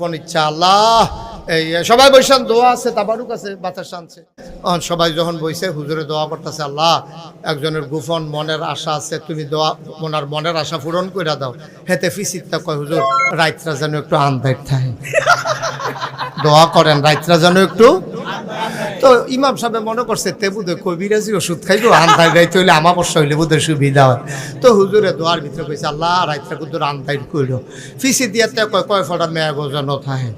গোপন ইচ্ছা আল্লাহ এই সবাই বৈশান দোয়া আছে তাবারুক আছে বাতাস আনছে। অন সবাই যখন বইছে হুজুরে দোয়া করতেছে আল্লাহ একজনের গোপন মনের আশা আছে তুমি দোয়া ওনার মনের আশা পূরণ করে দাও। হেতে ফিসিতটা কয় হুজুর রাইতরা যেন একটু আন্দায় থাকে দোয়া করেন রাইতরা যেন একটু তো ইমাম সাহেব মনে করছে, তে বুধে কবিরাজি ওষুধ খাইবো আন্দাই রাইতে হইলে আমাবস্যা হইলে বুধে সুবিধা হয়। তো হুজুরে দোয়ার ভিতরে কইছে, আল্লাহ রাইতরা কুদুর আন্দাই কইল ফিসি দিয়াতে কয় কয় ফটা মেয়া গোজন থাকে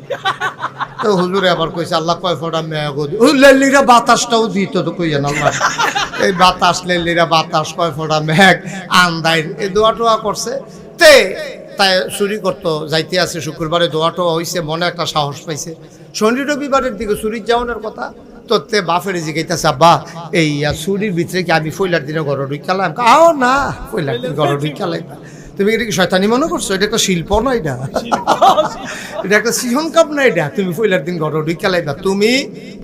তো হুজুরে আবার কইছে, আল্লাহ কয় ফটা মেয়া গো ওই লেলিরা বাতাসটাও দিত তো কইয়েন আল্লাহ। এই বাতাস, লেলিরা বাতাস, কয় ফটা মেঘ আন্দাই এই দোয়া টোয়া করছে। তে তাই চুরি করতো, যাইতে আছে শুক্রবারে দোয়াটো হইছে, মনে একটা সাহস পাইছে। শনি রবিবারের দিকে চুরির যাওয়ানোর কথা। তো তে বাফের জিগাইতেছে আব্বা এই চুরির ভিতরে কি আমি ফইলার দিনে ঘর ঢুকালাম আও না ফইলার দিন ঘর ঢুকালাই তুমি এটা কি শয়তানি মনে করছ? এটা একটা শিল্প না এটা? এটা একটা সিহন কাপ না এটা? তুমি ফইলার দিন ঘর ঢুকালাইবা তুমি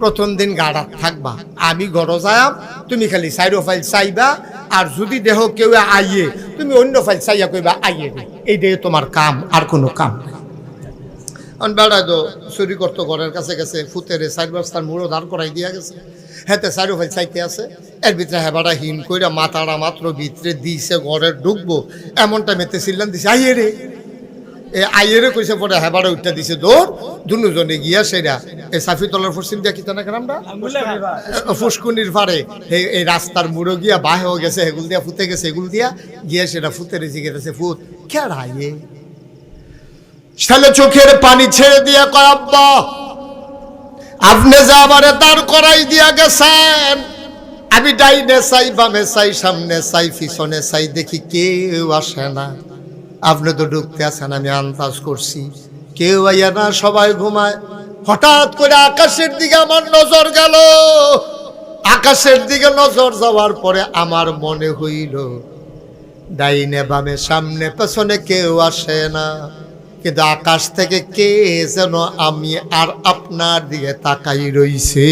প্রথম দিন গাড়া থাকবা আমি ঘর যায়াম তুমি খালি সাইডো ফাইল চাইবা আর যদি দেহ কেউ আইয়ে তুমি অন্য ফাইল চাইয়া কইবা আইয়ে এইটাই তোমার কাম আর কোনো কাম নাই। অন বেড়ায় তো চুরি করতো ঘরের কাছে গেছে ফুতেরে চার বস্তার মুড়ো দাঁড় করাই দিয়া গেছে। হেতে চারো ভাই চাইতে আছে এর ভিতরে হেবাটা হিন কইরা মাথাটা মাত্র ভিতরে দিছে ঘরে ঢুকবো এমন টাইমেতে চিল্লান দিছে আইয়ে রে। এ আইয়েরে কইছে পরে হেবাটা উঠতে দিছে দৌড়। দুজনে গিয়া সেরা এই সাফি তলার পশ্চিম দিয়া কিতা না গ্রামটা ফুসকুনির পারে এই রাস্তার মুড়ো গিয়া বাহে হয়ে গেছে হেগুল দিয়া ফুতে গেছে এগুল দিয়া গিয়া সেটা ফুতেরে জিগেছে ফুত কেড়াইয়ে ছেলে চোখের পানি ছেড়ে দিয়া কয়, আব্বা, আপনি যা আমারে দাঁড় করাই দিয়া গেছেন, আমি ডাইনে চাই, বামে চাই, সামনে চাই, পিছনে চাই, দেখি কেউ আসে না। আপনি তো ঢুকতে আসেন আমি আন্দাজ করছি। কেউ আইয়া না, সবাই ঘুমায়। হঠাৎ করে আকাশের দিকে আমার নজর গেল। আকাশের দিকে নজর যাওয়ার পরে আমার মনে হইল, ডাইনে বামে সামনে পেছনে কেউ আসে না। কিন্তু আকাশ থেকে কে যেন আমি আর আপনার দিকে তাকাই রইছে?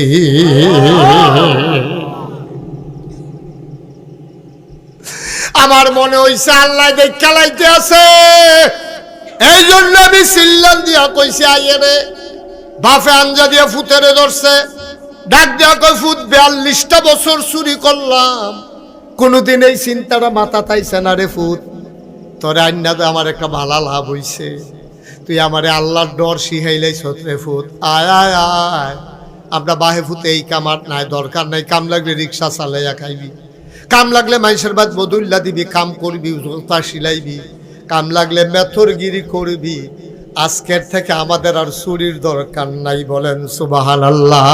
আমার মনে হইছে আল্লাহ খেলাইতে আছে। এই জন্য আমি সিল্লান দিয়া কইছে, আইয়ে রে বাফে আঞ্জা দিয়া ফুতেরে ধরছে। ডাক দিয়া কই ফুট বিয়াল্লিশটা বছর চুরি করলাম। কোনোদিন এই চিন্তাটা মাথা তাইছে না রে ফুট তোরে আন্না আমার একটা ভালা লাভ হইছে। তুই আমারে আল্লাহর ডর শিখাইলাই ছত্রে ফুট আয় আয় আয়। আমরা বাহে ফুতে এই কামার নাই, দরকার নাই। কাম লাগলে রিক্সা চালাইয়া খাইবি। কাম লাগলে মানুষের বাদ বদুল্লা দিবি, কাম করবি, জোতা সিলাইবি। কাম লাগলে মেথরগিরি করবি। আজকের থেকে আমাদের আর চুরির দরকার নাই বলেন সুবাহান আল্লাহ